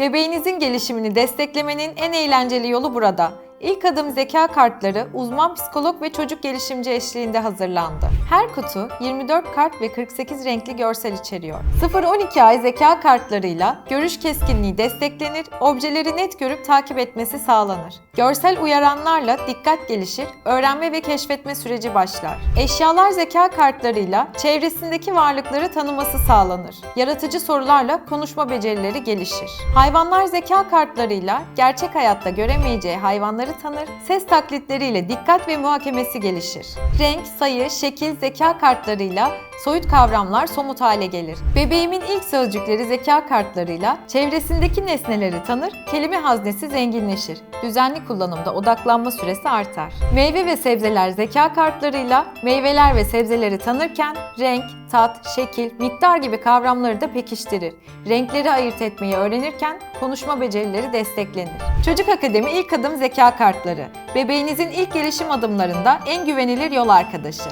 Bebeğinizin gelişimini desteklemenin en eğlenceli yolu burada. İlk adım zeka kartları uzman psikolog ve çocuk gelişimci eşliğinde hazırlandı. Her kutu 24 kart ve 48 renkli görsel içeriyor. 0-12 ay zeka kartlarıyla görüş keskinliği desteklenir, objeleri net görüp takip etmesi sağlanır. Görsel uyaranlarla dikkat gelişir, öğrenme ve keşfetme süreci başlar. Eşyalar zeka kartlarıyla çevresindeki varlıkları tanıması sağlanır. Yaratıcı sorularla konuşma becerileri gelişir. Hayvanlar zeka kartlarıyla gerçek hayatta göremeyeceği hayvanları tanır, ses taklitleriyle dikkat ve muhakemesi gelişir. Renk, sayı, şekil, zeka kartlarıyla soyut kavramlar somut hale gelir. Bebeğimin ilk sözcükleri zeka kartlarıyla çevresindeki nesneleri tanır, kelime haznesi zenginleşir. Düzenli kullanımda odaklanma süresi artar. Meyve ve sebzeler zeka kartlarıyla meyveler ve sebzeleri tanırken renk, tat, şekil, miktar gibi kavramları da pekiştirir. Renkleri ayırt etmeyi öğrenirken konuşma becerileri desteklenir. Çocuk Akademi ilk adım zeka kartları. Bebeğinizin ilk gelişim adımlarında en güvenilir yol arkadaşı.